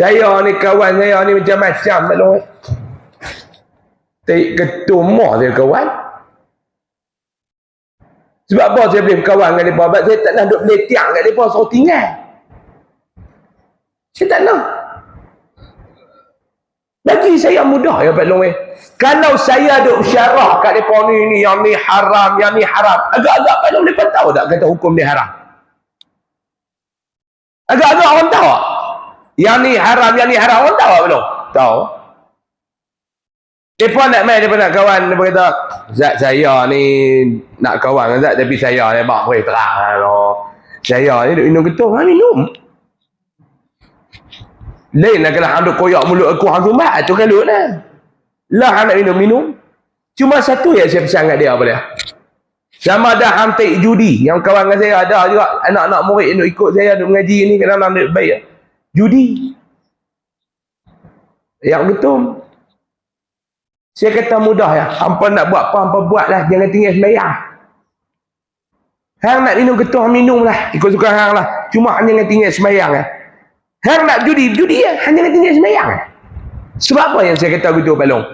Saya ni kawan saya ni macam-macam belum. Tak ketum mah dia kawan. Sebab apa saya boleh berkawan dengan mereka? Sebab saya tak nak duduk meletiak dengan mereka suruh tinggal. Saya tak nak. Bagi saya mudah ya Pak Long. Kalau saya duk syarah kat mereka ni, ni, yang ni haram, yang ni haram. Agak-agak Pak Long mereka tahu tak kata hukum ni haram? Agak-agak orang tahu tak? Yang ni haram, yang ni haram. Orang tahu belum? Tahu. Mereka nak main, mereka nak kawan. Mereka kata, Zat saya ni nak kawan dengan Zat. Tapi saya ni bak boleh terang. Lah. Saya ni duk minum ketum. Ha, minum. Lain lah hang duk koyak mulut aku hang sumbat. Itu kalut lah. Lah nak minum-minum. Cuma satu yang saya pesan kat dia dia? Sama ada hang take judi. Yang kawan dengan saya ada juga. Anak-anak murid yang duk ikut saya duk mengaji ni. Kadang-kadang baik. Judi. Yang ketum. Saya kata mudah ya. Hampa nak buat apa, hampa buat lah. Jangan tinggal semayang. Hang nak minum ketua, minum lah. Ikut suka hang lah. Cuma hang jangan tinggal semayang ya. Hang nak judi, judi ya. Hang jangan tinggal semayang ya. Sebab apa yang saya kata begitu, Balong?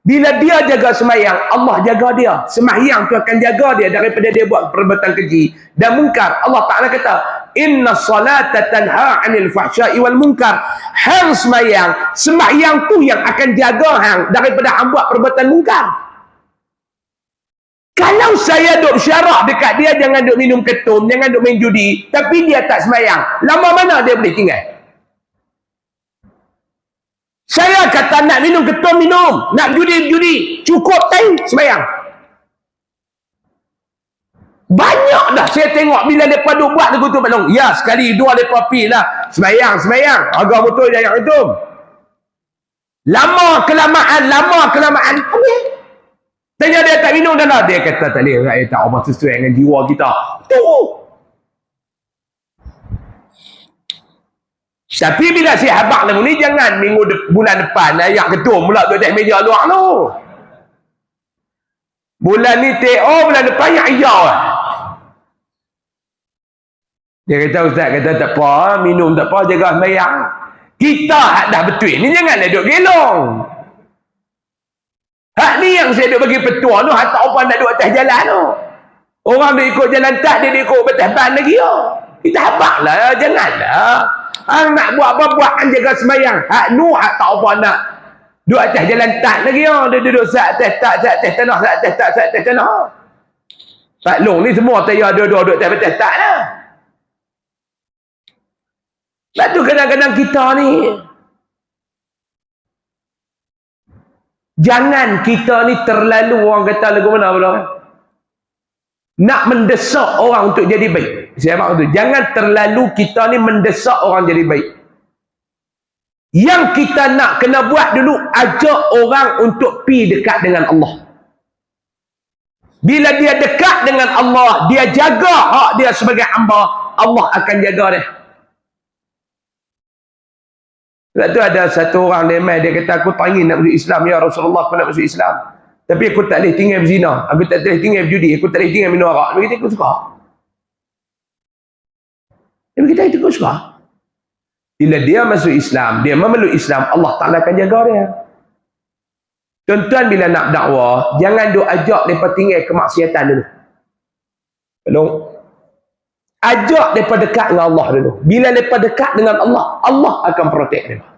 Bila dia jaga semayang, Allah jaga dia. Semayang tu akan jaga dia daripada dia buat perbuatan keji dan mungkar. Allah Ta'ala kata, Inna salata tanha anil fahsyai wal munkar. Hang semayang, semayang tu yang akan jaga hang daripada hang buat perbuatan mungkar. Kalau saya duk syarah dekat dia jangan duk minum ketum, jangan duk main judi, tapi dia tak semayang, lama mana dia boleh tinggal? Saya kata nak minum ketum minum, nak judi judi, cukup time semayang. Banyak dah saya tengok bila mereka duk buat lagu tu Pak Ya, sekali dua mereka pergi lah. Semayang, semayang. Harga betul dia yang itu. Lama kelamaan, lama kelamaan. Habis. Tanya dia tak minum dah lah. Dia kata tak boleh. Saya tak apa sesuai dengan jiwa kita. Tu. Tapi bila si habak lagu ni, jangan minggu de bulan depan ayat ketua pula duduk atas meja luar tu. Bulan ni TO, bulan depan yang ayat lah. Dia kata ustaz kata tak apa, minum tak apa, jaga sembahyang. Kita hak dah betul ni jangan duduk gelong. Hak ni yang saya duk bagi petua tu, hak tak apa nak duduk atas jalan tu. Orang duk ikut jalan tak, dia duk ikut batas ban lagi yo. Kita habak lah, janganlah. Hang nak buat apa buat hang jaga sembahyang. Hak nu hak tak apa nak duduk atas jalan tak lagi yo. Dia duduk sat atas tak, sat atas tanah, sat atas tak, sat atas tanah. Pak Long ni semua tayar dua-dua duduk atas batas tak lah. Sebab tu kadang-kadang kita ni Jangan kita ni terlalu orang kata lagu mana pula Nak mendesak orang untuk jadi baik. Saya maksud tu. Jangan terlalu kita ni mendesak orang jadi baik. Yang kita nak kena buat dulu ajak orang untuk pi dekat dengan Allah. Bila dia dekat dengan Allah, dia jaga hak dia sebagai hamba, Allah akan jaga dia. Sebab tu ada satu orang main, dia kata aku tak ingin nak masuk Islam ya Rasulullah aku nak masuk Islam. Tapi aku tak boleh tinggal berzina. Aku tak boleh tinggal berjudi. Aku tak boleh tinggal minum arak. Dia kata aku suka. Dia kata itu aku suka. Bila dia masuk Islam, dia memeluk Islam, Allah Ta'ala akan jaga dia. Tuan-tuan bila nak dakwah, jangan duk ajak mereka tinggal kemaksiatan dulu. Belum? Ajak mereka dekat dengan Allah dulu. Bila mereka dekat dengan Allah, Allah akan protect mereka.